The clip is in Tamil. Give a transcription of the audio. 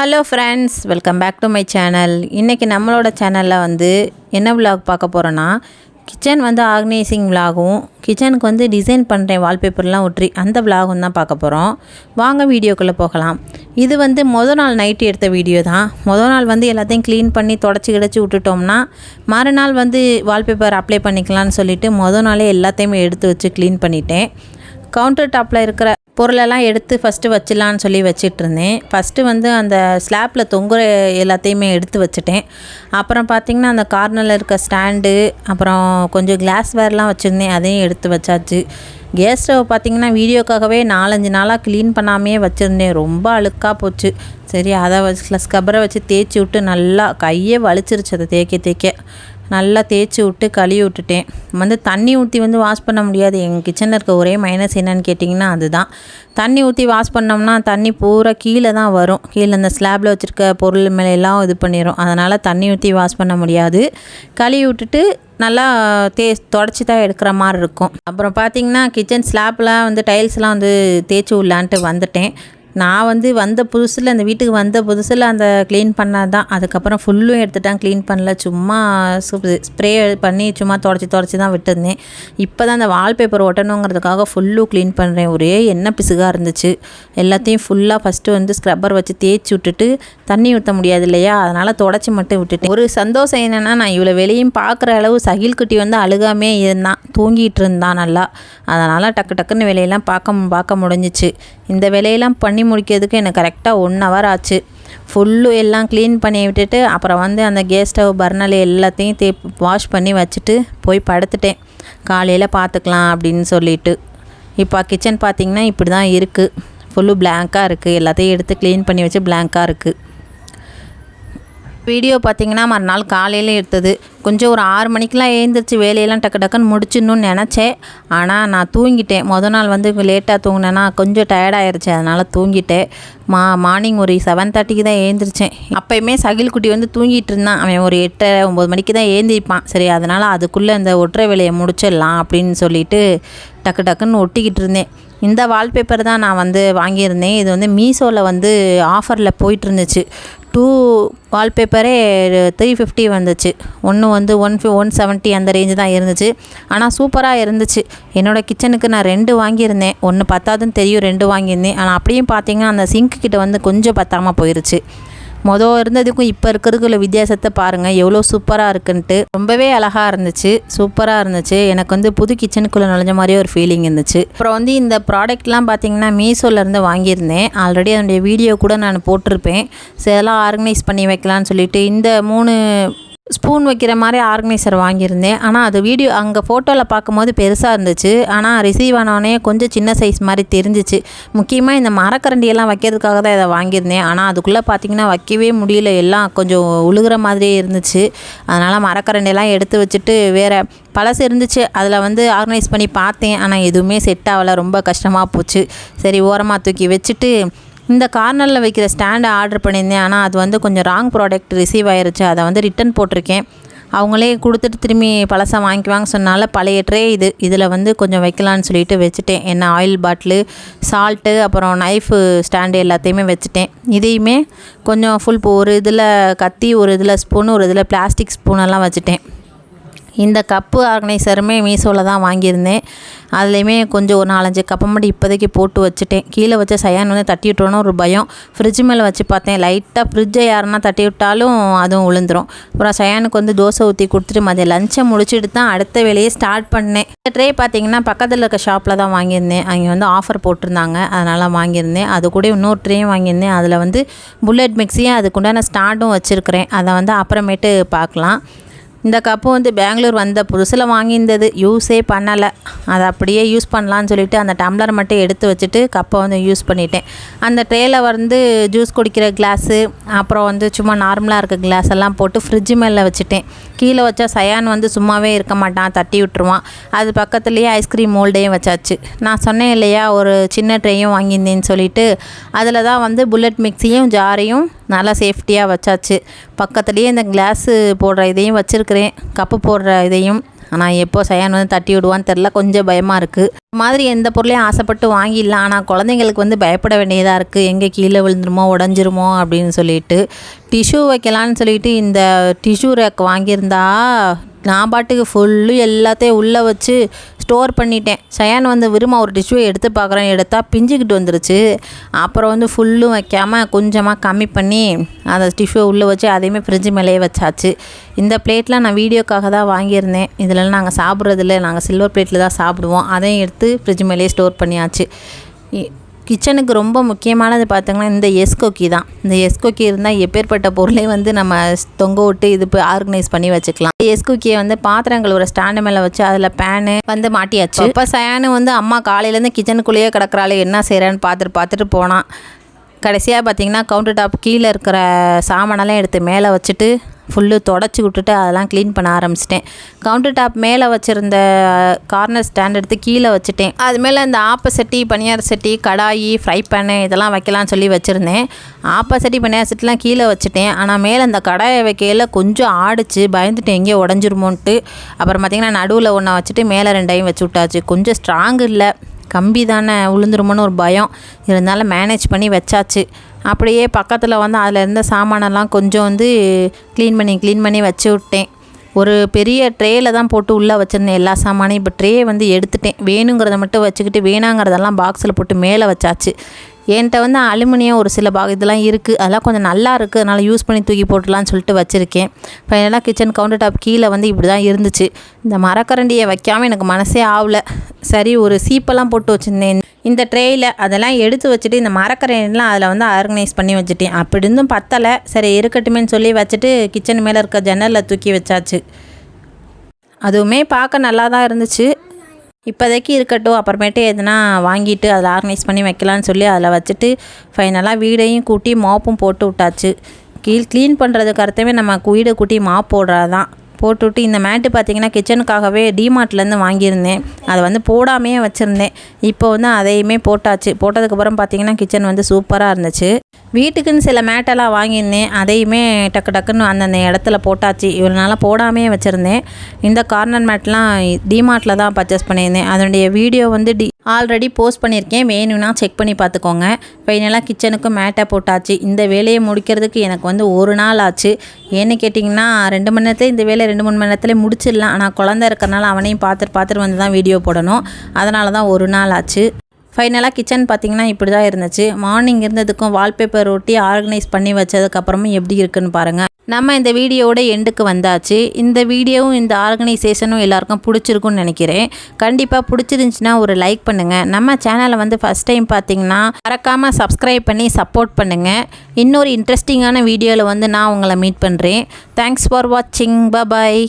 Hello friends welcome back to my channel இன்றைக்கி நம்மளோட சேனலில் வந்து என்ன விலாக் பார்க்க போகிறோன்னா கிச்சன் வந்து ஆர்கனைசிங் விலாகும் கிச்சனுக்கு வந்து டிசைன் பண்ணுறேன் வால்பேப்பர்லாம் ஒற்றி அந்த விலாகும் தான் பார்க்க போகிறோம் வாங்க வீடியோக்குள்ளே போகலாம். இது வந்து மொதல் நாள் நைட்டு எடுத்த வீடியோ தான். மொதல் நாள் வந்து எல்லாத்தையும் க்ளீன் பண்ணி தொடச்சி கிடச்சி விட்டுட்டோம்னா மறுநாள் வந்து வால்பேப்பர் அப்ளை பண்ணிக்கலாம்னு சொல்லிவிட்டு மொதல் நாளே எல்லாத்தையுமே எடுத்து வச்சு க்ளீன் பண்ணிட்டேன். கவுண்டர் டாப்பில் இருக்கிற பொருளெல்லாம் எடுத்து ஃபஸ்ட்டு வச்சிடலான்னு சொல்லி வச்சிட்டு இருந்தேன் ஃபஸ்ட்டு வந்து அந்த ஸ்லாப்பில் தொங்குற எல்லாத்தையுமே எடுத்து வச்சுட்டேன். அப்புறம் பார்த்திங்கன்னா அந்த கார்னரில் இருக்க ஸ்டாண்டு அப்புறம் கொஞ்சம் கிளாஸ் வேர்லாம் வச்சுருந்தேன். அதையும் எடுத்து வச்சாச்சு. கேஸ் ஸ்டவ் பார்த்திங்கன்னா வீடியோக்காகவே நாலஞ்சு நாளாக க்ளீன் பண்ணாமே வச்சுருந்தேன். ரொம்ப அழுக்காக போச்சு. சரி அதை வச்சு ஸ்கப்பரை வச்சு தேய்ச்சி விட்டு நல்லா கையே வலிச்சிருச்சு அதை தேய்க்க தேய்க்க. நல்லா தேய்ச்சி விட்டு கழுவி விட்டுட்டேன். வந்து தண்ணி ஊற்றி வந்து வாஷ் பண்ண முடியாது. எங்கள் கிச்சனில் இருக்க ஒரே மைனஸ் என்னன்னு கேட்டிங்கன்னா அதுதான். தண்ணி ஊற்றி வாஷ் பண்ணோம்னா தண்ணி பூரா கீழே தான் வரும். கீழே இந்த ஸ்லாப்பில் வச்சுருக்க பொருள் மேலே எல்லாம் இது பண்ணிடும் அதனால் தண்ணி ஊற்றி வாஷ் பண்ண முடியாது. கழுவி விட்டுட்டு நல்லா தே தொடச்சி தான் எடுக்கிற மாதிரி இருக்கும். அப்புறம் பார்த்திங்கன்னா கிச்சன் ஸ்லாப்லாம் வந்து டைல்ஸ்லாம் வந்து தேய்ச்சி விடலான்ட்டு வந்துட்டேன். நான் வந்து வந்த புதுசில் அந்த வீட்டுக்கு வந்த புதுசில் அந்த க்ளீன் பண்ணால் தான் அதுக்கப்புறம் ஃபுல்லும் எடுத்துட்டேன் க்ளீன் பண்ணல. சும்மா ஸ்ப்ரே பண்ணி சும்மா தொடச்சி தொடச்சி தான் விட்டுருந்தேன். இப்போ தான் அந்த வால்பேப்பர் ஒட்டணுங்கிறதுக்காக ஃபுல்லும் க்ளீன் பண்ணுறேன் ஒரே எண்ணெய் பிசுகாக இருந்துச்சு. எல்லாத்தையும் ஃபுல்லாக ஃபஸ்ட்டு வந்து ஸ்க்ரப்பர் வச்சு தேய்ச்சி விட்டுட்டு தண்ணி ஊற்ற முடியாது இல்லையா? அதனால் தொடச்சி மட்டும் விட்டுட்டேன். ஒரு சந்தோஷம் என்னென்னா நான் இவ்வளோ வெளியும் பார்க்குற அளவு சகில் குட்டி வந்து அழுகாமே இருந்தான். தூங்கிட்டு இருந்தான் நல்லா. அதனால் டக்கு டக்குன்னு வேலையெல்லாம் பார்க்க பார்க்க முடிஞ்சிச்சு. இந்த வேலையெல்லாம் பண்ணி முடிக்கிறதுக்கு எனக்கு கரெக்டாக ஒன் ஹவர் ஆச்சு. ஃபுல்லு எல்லாம் க்ளீன் பண்ணி விட்டுட்டு அப்புறம் வந்து அந்த கேஸ் ஸ்டவ் பர்னல் எல்லாத்தையும் தே வாஷ் பண்ணி வச்சுட்டு போய் படுத்துட்டேன். காலையில் பார்த்துக்கலாம் அப்படின்னு சொல்லிட்டு. இப்போ கிச்சன் பார்த்திங்கன்னா இப்படி தான் இருக்குது ஃபுல்லு பிளாங்காக இருக்குது எல்லாத்தையும் எடுத்து க்ளீன் பண்ணி வச்சு பிளாங்காக இருக்குது வீடியோ பார்த்தீங்கன்னா மறுநாள் காலையில் எடுத்தது. கொஞ்சம் ஒரு ஆறு மணிக்கெலாம் எழுந்திரிச்சு வேலையெல்லாம் டக்கு டக்குன்னு முடிச்சிடணும்னு நினச்சேன். ஆனால் நான் தூங்கிட்டேன். மொதல் நாள் வந்து லேட்டாக தூங்கினேன்னா கொஞ்சம் டயர்டாயிருச்சு அதனால் தூங்கிட்டேன். மா மார்னிங் ஒரு செவன் தேர்ட்டிக்கு தான் எழுந்திரிச்சேன். அப்போயுமே சகில் குட்டி வந்து தூங்கிட்டு இருந்தான். அவன் ஒரு எட்டரை ஒம்பது மணிக்கு தான் ஏந்திரிப்பான் சரி அதனால் அதுக்குள்ளே இந்த ஒற்றை வேலையை முடிச்சிடலாம் அப்படின்னு சொல்லிட்டு டக்கு டக்குன்னு ஒட்டிக்கிட்டு இருந்தேன். இந்த வால்பேப்பர் தான் நான் வந்து வாங்கியிருந்தேன். இது வந்து மீஷோவில் வந்து ஆஃபரில் போயிட்டு இருந்துச்சு. டூ வால்பேப்பரே த்ரீ ஃபிஃப்டி வந்துச்சு. ஒன்று வந்து ஒன் ஃபி ஒன் செவன்ட்டி அந்த ரேஞ்சு தான் இருந்துச்சு. ஆனால் சூப்பராக இருந்துச்சு. என்னோடய கிச்சனுக்கு நான் ரெண்டு வாங்கியிருந்தேன். ஒன்று பத்தாதுன்னு தெரியும் ரெண்டு வாங்கியிருந்தேன். ஆனால் அப்படியும் பார்த்தீங்கன்னா அந்த சிங்க்கு கிட்ட வந்து கொஞ்சம் பத்தாமல் போயிருச்சு. மொதல் இருந்ததுக்கும் இப்போ இருக்கிறதுக்குள்ள வித்தியாசத்தை பாருங்கள் எவ்வளோ சூப்பராக இருக்குன்ட்டு. ரொம்பவே அழகாக இருந்துச்சு. சூப்பராக இருந்துச்சு. எனக்கு வந்து புது கிச்சனுக்குள்ளே நுழைஞ்ச மாதிரியே ஒரு ஃபீலிங் இருந்துச்சு. அப்புறம் வந்து இந்த ப்ராடக்ட்லாம் பார்த்தீங்கன்னா மீஷோலேருந்து வாங்கியிருந்தேன். ஆல்ரெடி அதனுடைய வீடியோ கூட நான் போட்டிருப்பேன். சரி அதெல்லாம் ஆர்கனைஸ் பண்ணி வைக்கலான்னு சொல்லிட்டு இந்த மூணு ஸ்பூன் வைக்கிற மாதிரி ஆர்கனைசர் வாங்கியிருந்தேன். ஆனால் அது வீடியோ அங்கே ஃபோட்டோவில் பார்க்கும்போது பெருசாக இருந்துச்சு. ஆனால் ரிசீவ் ஆனோடனே கொஞ்சம் சின்ன சைஸ் மாதிரி தெரிஞ்சிச்சு. முக்கியமாக இந்த மரக்கரண்டியெல்லாம் வைக்கிறதுக்காக தான் இதை வாங்கியிருந்தேன். ஆனால் அதுக்குள்ளே பார்த்திங்கன்னா வைக்கவே முடியல. எல்லாம் கொஞ்சம் உழுகிற மாதிரியே இருந்துச்சு. அதனால் மரக்கரண்டியெல்லாம் எடுத்து வச்சுட்டு வேறு பழசு இருந்துச்சு. அதில் வந்து ஆர்கனைஸ் பண்ணி பார்த்தேன். ஆனால் எதுவுமே செட் ஆகலை. ரொம்ப கஷ்டமாக போச்சு. சரி ஓரமாக தூக்கி வச்சுட்டு இந்த கார்னரில் வைக்கிற ஸ்டாண்டை ஆர்டர் பண்ணியிருந்தேன். ஆனால் அது வந்து கொஞ்சம் ராங் ப்ராடக்ட் ரிசீவ் ஆயிருச்சு. அதை வந்து ரிட்டன் போட்டிருக்கேன். அவங்களே கொடுத்துட்டு திரும்பி பழசாக வாங்கிக்குவாங்க சொன்னால பழைய ட்ரே இது. இதில் வந்து கொஞ்சம் வைக்கலான்னு சொல்லிட்டு வச்சுட்டேன். என்ன ஆயில் பாட்டிலு சால்ட்டு அப்புறம் நைஃபு ஸ்டாண்டு எல்லாத்தையுமே வச்சுட்டேன். இதையுமே கொஞ்சம் ஃபுல் ஒரு இதில் கத்தி ஒரு இதில் ஸ்பூன் ஒரு இதில் பிளாஸ்டிக் ஸ்பூனெல்லாம் வச்சுட்டேன். இந்த கப்பு ஆர்கனைசருமே மீஷோவில் தான் வாங்கியிருந்தேன். அதுலேயுமே கொஞ்சம் ஒரு நாலஞ்சு கப்பை மட்டும் இப்போதைக்கு போட்டு வச்சுட்டேன். கீழே வச்ச சயான் வந்து தட்டி விட்டோன்னு ஒரு பயம். ஃப்ரிட்ஜ் மேலே வச்சு பார்த்தேன். லைட்டாக ஃப்ரிட்ஜை யாருன்னா தட்டி விட்டாலும் அதுவும் விழுந்துரும் அப்புறம் சயானுக்கு வந்து தோசை ஊற்றி கொடுத்துட்டு மதியம் லஞ்சை முடிச்சுட்டு தான் அடுத்த வேலையை ஸ்டார்ட் பண்ணேன். இந்த ட்ரே பார்த்தீங்கன்னா பக்கத்தில் இருக்க ஷாப்பில் தான் வாங்கியிருந்தேன். அங்கே வந்து ஆஃபர் போட்டிருந்தாங்க. அதனால் வாங்கியிருந்தேன். அது கூட இன்னொரு ட்ரேயும் வாங்கியிருந்தேன். அதில் வந்து புல்லட் மிக்ஸியும் அதுக்குண்டான ஸ்டாண்டும் வச்சுருக்கிறேன். அதை வந்து அப்புறமேட்டு பார்க்கலாம். இந்த கப்பு வந்து பெங்களூர் வந்த புதுசில் வாங்கியிருந்தது. யூஸே பண்ணலை. அதை அப்படியே யூஸ் பண்ணலான்னு சொல்லிட்டு அந்த டம்ளர் மட்டும் எடுத்து வச்சுட்டு கப்பை வந்து யூஸ் பண்ணிட்டேன். அந்த ட்ரேயில் வந்து ஜூஸ் குடிக்கிற கிளாஸு அப்புறம் வந்து சும்மா நார்மலாக இருக்க கிளாஸ் எல்லாம் போட்டு ஃப்ரிட்ஜ் மேலே வச்சுட்டேன். கீழே வச்சா சயான் வந்து சும்மாவே இருக்க மாட்டான் தட்டி விட்டுருவான். அது பக்கத்துலேயே ஐஸ்கிரீம் மோல்டையும் வச்சாச்சு. நான் சொன்னேன் இல்லையா ஒரு சின்ன ட்ரேயும் வாங்கியிருந்தேன்னு சொல்லிட்டு. அதில் தான் வந்து புல்லட் மிக்ஸியும் ஜாரையும் நல்லா சேஃப்டியாக வச்சாச்சு. பக்கத்துலேயே இந்த கிளாஸு போடுற இதையும் இருக்கிறேன். கப்பு போடுற இதையும். ஆனால் எப்போ சயான் வந்து தட்டி விடுவான்னு தெரில கொஞ்சம் பயமாக இருக்குது மாதிரி எந்த பொருளையும் ஆசைப்பட்டு வாங்கிடலாம் ஆனால் குழந்தைங்களுக்கு வந்து பயப்பட வேண்டியதாக இருக்குது எங்கே கீழே விழுந்துருமோ உடஞ்சிருமோ அப்படின்னு சொல்லிட்டு. டிஷ்யூ வைக்கலான்னு சொல்லிட்டு இந்த டிஷ்யூ ரேக் வாங்கியிருந்தா நான் பாட்டுக்கு ஃபுல்லு எல்லாத்தையும் உள்ளே வச்சு ஸ்டோர் பண்ணிட்டேன். சயான் வந்து விரும்ப ஒரு டிஷ்யூவை எடுத்து பார்க்குறேன். எடுத்தால் பிஞ்சுக்கிட்டு வந்துருச்சு. அப்புறம் வந்து ஃபுல்லும் வைக்காமல் கொஞ்சமாக கம்மி பண்ணி அந்த டிஷ்யூவை உள்ளே வச்சு அதையுமே ஃப்ரிட்ஜு மேலேயே வச்சாச்சு. இந்த பிளேட்லாம் நான் வீடியோக்காக தான் வாங்கியிருந்தேன். இதிலலாம் நாங்கள் சாப்பிட்றதில்ல நாங்கள் சில்வர் பிளேட்டில் தான் சாப்பிடுவோம். அதையும் எடுத்து ஃப்ரிட்ஜ் மேலேயே ஸ்டோர் பண்ணியாச்சு. கிச்சனுக்கு ரொம்ப முக்கியமானது பார்த்தீங்கன்னா இந்த எஸ்கோக்கி தான். இந்த எஸ்கோக்கி இருந்தால் எப்பேற்பட்ட பொருளை வந்து நம்ம தொங்க விட்டு இது இப்போ ஆர்கனைஸ் பண்ணி வச்சுக்கலாம். எஸ்கோக்கியை வந்து பாத்திரங்கள் ஒரு ஸ்டாண்டு மேலே வச்சு அதில் பேனு வந்து மாட்டியாச்சு. இப்போ சயானு வந்து அம்மா காலையிலேருந்து கிச்சனுக்குள்ளேயே கிடக்குறாளே என்ன செய்கிறேன்னு பார்த்துட்டு பார்த்துட்டு போனான் கடைசியாக பார்த்திங்கன்னா கவுண்டர் டாப் கீழே இருக்கிற சாமானெல்லாம் எடுத்து மேலே வச்சுட்டு ஃபுல்லு தொடச்சி விட்டுட்டு அதெல்லாம் க்ளீன் பண்ண ஆரம்பிச்சிட்டேன். கவுண்டர் டாப் மேலே வச்சுருந்த கார்னர் ஸ்டாண்ட் எடுத்து கீழே வச்சுட்டேன். அது மேலே இந்த ஆப்ப சட்டி பனியார் சட்டி கடாயி ஃப்ரை பேனு இதெல்லாம் வைக்கலாம்னு சொல்லி வச்சுருந்தேன். ஆப்ப சட்டி பனியார் சட்டிலாம் கீழே வச்சுட்டேன். ஆனால் மேலே அந்த கடாயை வைக்கையில் கொஞ்சம் ஆடிச்சு பயந்துட்டு எங்கேயோ உடஞ்சிருமோன்ட்டு. அப்புறம் பார்த்திங்கன்னா நடுவில் ஒன்றை வச்சுட்டு மேலே ரெண்டையும் வச்சு விட்டாச்சு. கொஞ்சம் ஸ்ட்ராங் இல்லை. கம்பி தானே விழுந்துருமோன்னு ஒரு பயம். இருந்தாலும் மேனேஜ் பண்ணி வச்சாச்சு. அப்படியே பக்கத்தில் வந்து அதில் இருந்த சாமானெல்லாம் கொஞ்சம் வந்து க்ளீன் பண்ணி க்ளீன் பண்ணி வச்சு விட்டேன். ஒரு பெரிய ட்ரேயில் தான் போட்டு உள்ளே வச்சுருந்தேன் எல்லா சாமானையும். இப்போ ட்ரே வந்து எடுத்துட்டேன். வேணுங்கிறத மட்டும் வச்சுக்கிட்டு வேணாங்கிறதெல்லாம் பாக்ஸில் போட்டு மேலே வச்சாச்சு. என்கிட்ட வந்து அலுமினியம் ஒரு சில பாக இதெல்லாம் இருக்குது அதெல்லாம் கொஞ்சம் நல்லா இருக்குது அதனால் யூஸ் பண்ணி தூக்கி போட்டுலான்னு சொல்லிட்டு வச்சுருக்கேன். ஃபைனலாக கிச்சன் கவுண்டர் டாப் கீழே வந்து இப்படி தான் இருந்துச்சு. இந்த மரக்கரண்டியை வைக்காமல் எனக்கு மனசே ஆகலை சரி ஒரு சீப்பெல்லாம் போட்டு வச்சுருந்தேன். இந்த ட்ரேயில் அதெல்லாம் எடுத்து வச்சுட்டு இந்த மரக்கரண்டிலாம் அதில் வந்து ஆர்கனைஸ் பண்ணி வச்சுட்டேன். அப்படி இருந்தும் பத்தலை. சரி இருக்கட்டுமேன்னு சொல்லி வச்சுட்டு கிச்சன் மேலே இருக்க ஜன்னலில் தூக்கி வச்சாச்சு. அதுவுமே பார்க்க நல்லா தான் இருந்துச்சு. இப்போதைக்கு இருக்கட்டும் அப்புறமேட்டு எதுனா வாங்கிட்டு அதில் ஆர்கனைஸ் பண்ணி வைக்கலான்னு சொல்லி அதில் வச்சுட்டு ஃபைனலாக வீடையும் கூட்டி மாப்பும் போட்டு விட்டாச்சு. கீழ் க்ளீன் பண்ணுறதுக்கு அர்த்தமே நம்ம வீடை கூட்டி மாப் போடுறது தான் போட்டுவிட்டு இந்த மேட்டு பார்த்தீங்கன்னா கிச்சனுக்காகவே டிமார்ட்லேருந்து வாங்கியிருந்தேன். அதை வந்து போடாமையே வச்சுருந்தேன். இப்போ வந்து அதையுமே போட்டாச்சு. போட்டதுக்கப்புறம் பார்த்தீங்கன்னா கிச்சன் வந்து சூப்பராக இருந்துச்சு. வீட்டுக்குன்னு சில மேட்டெல்லாம் வாங்கியிருந்தேன். அதையுமே டக்கு டக்குன்னு அந்தந்த இடத்துல போட்டாச்சு. இவ்வளோ நாளாக போடாமையே வச்சுருந்தேன். இந்த கார்னர் மேட்லாம் டிமார்ட்டில் தான் பர்ச்சேஸ் பண்ணியிருந்தேன். அதனுடைய வீடியோ வந்து டி ஆல்ரெடி போஸ்ட் பண்ணியிருக்கேன். வேணும்னா செக் பண்ணி பார்த்துக்கோங்க. ஃபைனலாக கிச்சனுக்கும் மேட்டை போட்டாச்சு. இந்த வேலையை முடிக்கிறதுக்கு எனக்கு வந்து ஒரு நாள் ஆச்சு. ஏன்னு கேட்டிங்கன்னா ரெண்டு மணி நேரத்தில் இந்த வேலையை ரெண்டு மூணு மணி நேரத்தில் முடிச்சிடலாம். ஆனால் குழந்த இருக்கிறனால அவனையும் பார்த்துட்டு பார்த்துட்டு வந்து தான் வீடியோ போடணும். அதனால தான் ஒரு நாள் ஆச்சு. ஃபைனலாக கிச்சன் பார்த்தீங்கன்னா இப்படி தான் இருந்துச்சு. மார்னிங் இருந்ததுக்கும் வால்பேப்பர் ஒட்டி ஆர்கனைஸ் பண்ணி வச்சதுக்கப்புறமும் எப்படி இருக்குன்னு பாருங்கள் நம்ம இந்த வீடியோவோட எண்டுக்கு வந்தாச்சு. இந்த வீடியோவும் இந்த ஆர்கனைசேஷனும் எல்லாருக்கும் பிடிச்சிருக்குன்னு நினைக்கிறேன். கண்டிப்பாக பிடிச்சிருந்துச்சின்னா ஒரு லைக் பண்ணுங்கள் நம்ம சேனலை வந்து ஃபஸ்ட் டைம் பார்த்தீங்கன்னா மறக்காமல் சப்ஸ்கிரைப் பண்ணி சப்போர்ட் பண்ணுங்கள் இன்னொரு இன்ட்ரெஸ்டிங்கான வீடியோவில் வந்து நான் உங்களை மீட் பண்ணுறேன் தேங்க்ஸ் ஃபார் வாட்சிங் பபாய்